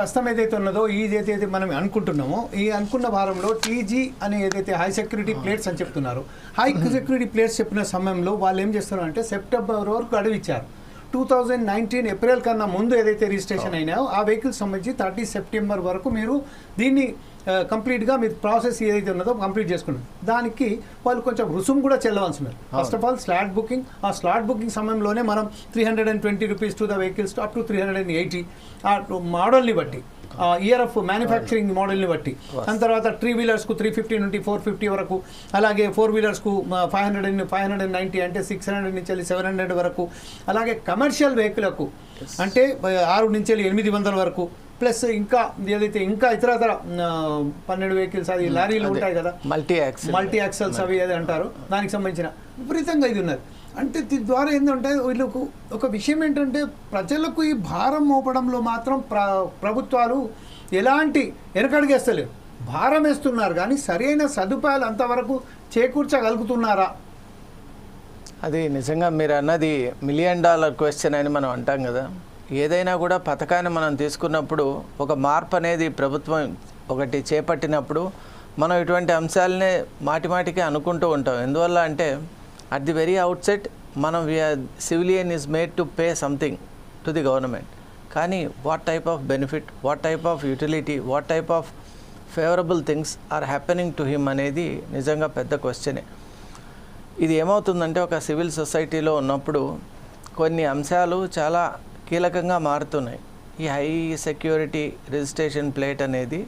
ప్రస్తుతం ఏదైతే ఉన్నదో ఈ ఏదైతే మనం అనుకుంటున్నామో ఈ అనుకున్న వారంలో టీజీ అనే ఏదైతే హై సెక్యూరిటీ ప్లేట్స్ అని చెప్తున్నారు హై సెక్యూరిటీ ప్లేట్స్ చెప్పిన సమయంలో వాళ్ళు ఏం చేస్తున్నారు అంటే సెప్టెంబర్ వరకు గడువు ఇచ్చారు టూ థౌజండ్ నైన్టీన్ ఏప్రిల్ కన్నా ముందు ఏదైతే రిజిస్ట్రేషన్ అయినాయో ఆ వెహికల్స్ సంబంధించి థర్టీ సెప్టెంబర్ వరకు మీరు దీన్ని కంప్లీట్గా మీరు ప్రాసెస్ ఏదైతే ఉన్నదో కంప్లీట్ చేసుకున్నారు. దానికి వాళ్ళు కొంచెం రుసుము కూడా చెల్లవలసి ఉన్నారు first of all slot booking ఆ స్లాట్ బుకింగ్ సమయంలోనే మనం three hundred and twenty rupees to the vehicles up to three hundred and eighty ఆ మోడల్ని బట్టి ఇయర్ ఆఫ్ మ్యానుఫ్యాక్చరింగ్ మోడల్ని బట్టి. దాని తర్వాత త్రీ వీలర్స్కు త్రీ ఫిఫ్టీ నుండి ఫోర్ ఫిఫ్టీ వరకు అలాగే four వీలర్స్కు five hundred and five hundred and ninety అంటే సిక్స్ హండ్రెడ్ నుంచి వెళ్ళి సెవెన్ హండ్రెడ్ వరకు. అలాగే కమర్షియల్ వెహికల్కు అంటే ఆరు నుంచి వెళ్ళి ఎనిమిది వందల వరకు. ప్లస్ ఇంకా ఏదైతే ఇంకా ఇతరతర ఆ, పన్నెండు వెహికల్స్ అది లారీలు ఉంటాయి కదా. మల్టీ మల్టీ యాక్సల్స్ అవి ఏది అంటారు? దానికి సంబంధించిన విపరీతంగా ఇది ఉన్నది. అంటే దీని ద్వారా ఏంటంటే వీళ్ళకు ఒక విషయం ఏంటంటే ప్రజలకు ఈ భారం మోపడంలో మాత్రం ప్ర ప్రభుత్వాలు ఎలాంటి వెనకడిగేస్తలేరు భారం వేస్తున్నారు కానీ సరైన సదుపాయాలు అంతవరకు చేకూర్చగలుగుతున్నారా? అది నిజంగా మీరు అన్నది మిలియన్ డాలర్ క్వశ్చన్ అని మనం అంటాం కదా. ఏదైనా కూడా పథకాన్ని మనం తీసుకున్నప్పుడు ఒక మార్పు అనేది ప్రభుత్వం ఒకటి చేపట్టినప్పుడు మనం ఇటువంటి అంశాలనే మాటిమాటికి అనుకుంటూ ఉంటాం. ఎందువల్ల అంటే at the very outset మనం civilian is made to pay something to the government కానీ what type of benefit what type of utility what type of favourable things are happening to him అనేది నిజంగా పెద్ద క్వశ్చనే ఇది ఏమవుతుందంటే ఒక civil సొసైటీలో ఉన్నప్పుడు కొన్ని అంశాలు చాలా కీలకంగా మారుతున్నాయి. ఈ హై సెక్యూరిటీ రిజిస్ట్రేషన్ ప్లేట్ అనేది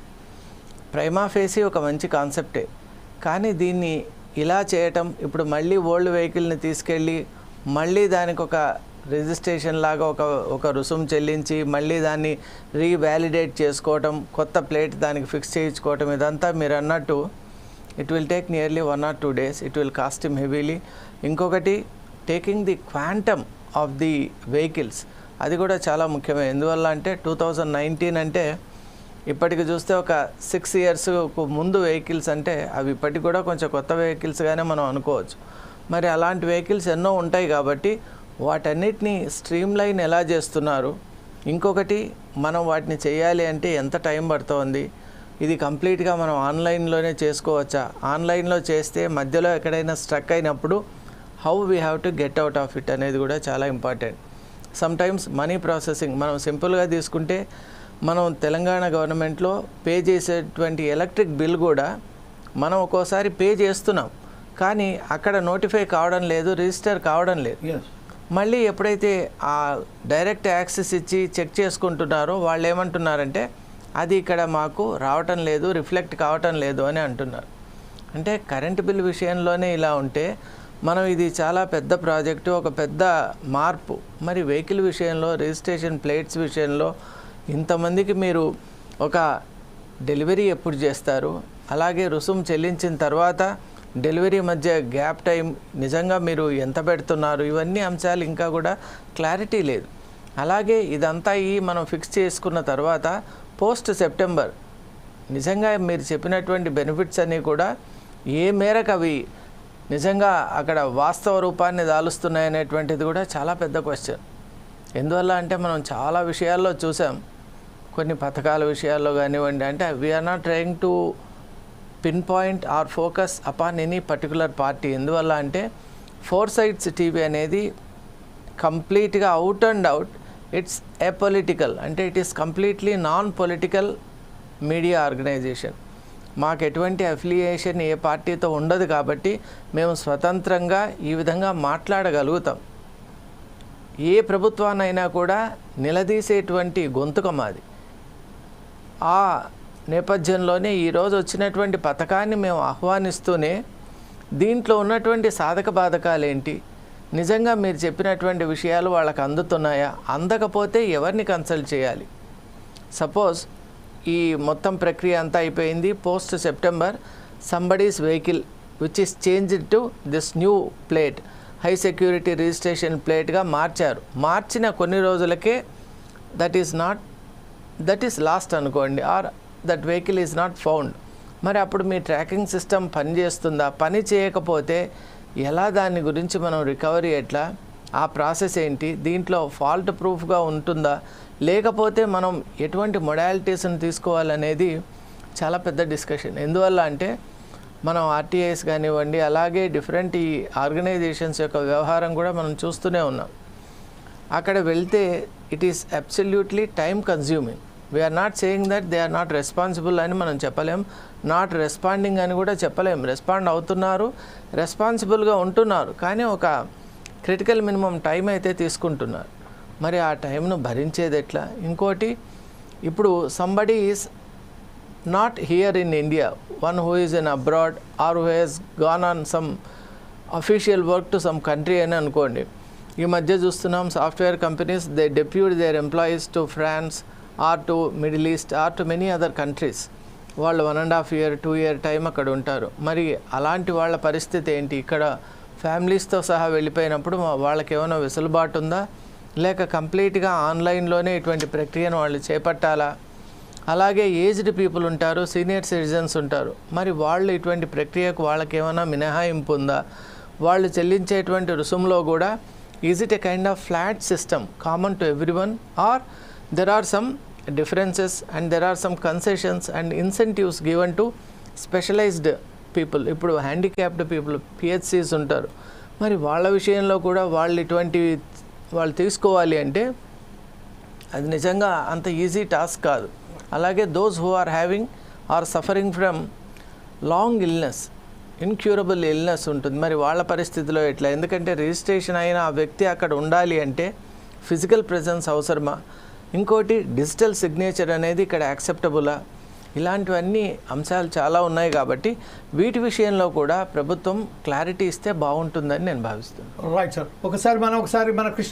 ప్రైమాఫేసి ఒక మంచి కాన్సెప్టే. కానీ దీన్ని ఇలా చేయటం ఇప్పుడు మళ్ళీ ఓల్డ్ వెహికల్ని తీసుకెళ్ళి మళ్ళీ దానికి ఒక రిజిస్ట్రేషన్ లాగా ఒక ఒక రుసుము చెల్లించి మళ్ళీ దాన్ని రీవాలిడేట్ చేసుకోవటం కొత్త ప్లేట్ దానికి ఫిక్స్ చేయించుకోవటం ఇదంతా మీరు అన్నట్టు it will take nearly one or two days. It will cost them heavily. ఇంకొకటి taking the quantum of the vehicles. అది కూడా చాలా ముఖ్యమే. ఎందువల్ల అంటే టూ థౌజండ్ నైన్టీన్ అంటే ఇప్పటికి చూస్తే ఒక సిక్స్ ఇయర్స్ ముందు వెహికల్స్ అంటే అవి ఇప్పటికి కూడా కొంచెం కొత్త వెహికల్స్గానే మనం అనుకోవచ్చు. మరి అలాంటి వెహికల్స్ ఎన్నో ఉంటాయి కాబట్టి వాటన్నిటిని స్ట్రీమ్ లైన్ ఎలా చేస్తున్నారు? ఇంకొకటి మనం వాటిని చేయాలి అంటే ఎంత టైం పడుతోంది? ఇది కంప్లీట్గా మనం ఆన్లైన్లోనే చేసుకోవచ్చా? ఆన్లైన్లో చేస్తే మధ్యలో ఎక్కడైనా స్ట్రక్ అయినప్పుడు how we have to get out of it అనేది కూడా చాలా important sometimes money processing మనం సింపుల్గా తీసుకుంటే మనం తెలంగాణ గవర్నమెంట్లో పే చేసేటువంటి ఎలక్ట్రిక్ బిల్ కూడా మనం ఒక్కోసారి పే చేస్తున్నాం. కానీ అక్కడ నోటిఫై కావడం లేదు రిజిస్టర్ కావడం లేదు. మళ్ళీ ఎప్పుడైతే ఆ డైరెక్ట్ యాక్సెస్ ఇచ్చి చెక్ చేసుకుంటున్నారో వాళ్ళు ఏమంటున్నారంటే అది ఇక్కడ మాకు రావటం లేదు రిఫ్లెక్ట్ కావటం లేదు అని అంటున్నారు. అంటే కరెంట్ బిల్ విషయంలోనే ఇలా ఉంటే మనం ఇది చాలా పెద్ద ప్రాజెక్టు ఒక పెద్ద మార్పు. మరి వెహికల్ విషయంలో రిజిస్ట్రేషన్ ప్లేట్స్ విషయంలో ఇంతమందికి మీరు ఒక డెలివరీ ఎప్పుడు చేస్తారు? అలాగే రుసుము చెల్లించిన తర్వాత డెలివరీ మధ్య గ్యాప్ టైం నిజంగా మీరు ఎంత పెడుతున్నారు? ఇవన్నీ అంశాలు ఇంకా కూడా క్లారిటీ లేదు. అలాగే ఇదంతా ఈ మనం ఫిక్స్ చేసుకున్న తర్వాత పోస్ట్ సెప్టెంబర్ నిజంగా మీరు చెప్పినటువంటి బెనిఫిట్స్ అన్నీ కూడా ఏ మేరకు అవి నిజంగా అక్కడ వాస్తవ రూపాన్ని దాలుస్తున్నాయనేటువంటిది కూడా చాలా పెద్ద క్వశ్చన్ ఎందువల్ల అంటే మనం చాలా విషయాల్లో చూసాం. కొన్ని పథకాల విషయాల్లో కానివ్వండి అంటే we're not trying to pinpoint or focus upon any particular party ఎందువల్ల అంటే ఫోర్ సైడ్స్ టీవీ అనేది కంప్లీట్గా out and out it's a political అంటే it is completely non political media organisation మాకు ఎటువంటి అఫిలియేషన్ ఏ పార్టీతో ఉండదు కాబట్టి మేము స్వతంత్రంగా ఈ విధంగా మాట్లాడగలుగుతాం. ఏ ప్రభుత్వానైనా కూడా నిలదీసేటువంటి గొంతుక మాది ఆ నేపథ్యంలోనే ఈరోజు వచ్చినటువంటి పథకాన్ని మేము ఆహ్వానిస్తూనే దీంట్లో ఉన్నటువంటి సాధక బాధకాలు ఏంటి నిజంగా మీరు చెప్పినటువంటి విషయాలు వాళ్ళకి అందుతున్నాయా అందకపోతే ఎవరిని కన్సల్ట్ చేయాలి? సపోజ్ ఈ మొత్తం ప్రక్రియ అంతా అయిపోయింది. Post September somebody's vehicle which is changed to this new plate high security registration ప్లేట్గా మార్చారు. మార్చిన కొన్ని రోజులకే that is not that is lost అనుకోండి or that vehicle is not found మరి అప్పుడు మీ ట్రాకింగ్ సిస్టమ్ పని చేస్తుందా? పని చేయకపోతే ఎలా దాని గురించి మనం రికవరీ ఎట్లా? ఆ ప్రాసెస్ ఏంటి? దీంట్లో ఫాల్ట్ ప్రూఫ్గా ఉంటుందా? లేకపోతే మనం ఎటువంటి మొడాలిటీస్ని తీసుకోవాలనేది చాలా పెద్ద డిస్కషన్ ఎందువల్ల అంటే మనం ఆర్టీఐస్ కానివ్వండి అలాగే డిఫరెంట్ ఈ ఆర్గనైజేషన్స్ యొక్క వ్యవహారం కూడా మనం చూస్తూనే ఉన్నాం. అక్కడ వెళ్తే it is absolutely time consuming we're not saying that they are not responsible అని మనం చెప్పలేం. నాట్ రెస్పాండింగ్ అని కూడా చెప్పలేం. రెస్పాండ్ అవుతున్నారు రెస్పాన్సిబుల్గా ఉంటున్నారు. కానీ ఒక క్రిటికల్ మినిమం టైం అయితే తీసుకుంటున్నారు. మరి ఆ టైంను భరించేది ఎట్లా? ఇంకోటి ఇప్పుడు somebody is not here in India one who is in abroad or who he's gone on some official work to some country అని అనుకోండి. ఈ మధ్య చూస్తున్నాం software companies they depute their employees to France or to Middle East or to many other countries వాళ్ళు one and half year two year time అక్కడ ఉంటారు. మరి అలాంటి వాళ్ళ పరిస్థితి ఏంటి? ఇక్కడ ఫ్యామిలీస్తో సహా వెళ్ళిపోయినప్పుడు వాళ్ళకి ఏమైనా వెసులుబాటు ఉందా? లేక కంప్లీట్గా ఆన్లైన్లోనే ఇటువంటి ప్రక్రియను వాళ్ళు చేపట్టాలా? అలాగే ఏజ్డ్ పీపుల్ ఉంటారు సీనియర్ సిటిజన్స్ ఉంటారు. మరి వాళ్ళు ఇటువంటి ప్రక్రియకు వాళ్ళకి ఏమైనా మినహాయింపు ఉందా వాళ్ళు చెల్లించేటువంటి రుసుములో కూడా is it a kind of flat system common to everyone or there are some differences and there are some concessions and incentives given to specialised people ఇప్పుడు హ్యాండిక్యాప్డ్ పీపుల్ పిహెచ్సిస్ ఉంటారు. మరి వాళ్ళ విషయంలో కూడా వాళ్ళు ఇటువంటి వాళ్ళు తీసుకోవాలి అంటే అది నిజంగా అంత ఈజీ టాస్క్ కాదు. అలాగే those who are having or suffering from long illness incurable illness ఉంటుంది. మరి వాళ్ళ పరిస్థితిలో ఎట్లా? ఎందుకంటే రిజిస్ట్రేషన్ అయిన ఆ వ్యక్తి అక్కడ ఉండాలి అంటే ఫిజికల్ ప్రెజెన్స్ అవసరమా? ఇంకోటి డిజిటల్ సిగ్నేచర్ అనేది ఇక్కడ యాక్సెప్టబులా ఇలాంటివన్నీ అంశాలు చాలా ఉన్నాయి కాబట్టి వీటి విషయంలో కూడా ప్రభుత్వం క్లారిటీ ఇస్తే బాగుంటుందని నేను భావిస్తున్నాను. రైట్ సార్ ఒకసారి మనం ఒకసారి మన కృష్ణ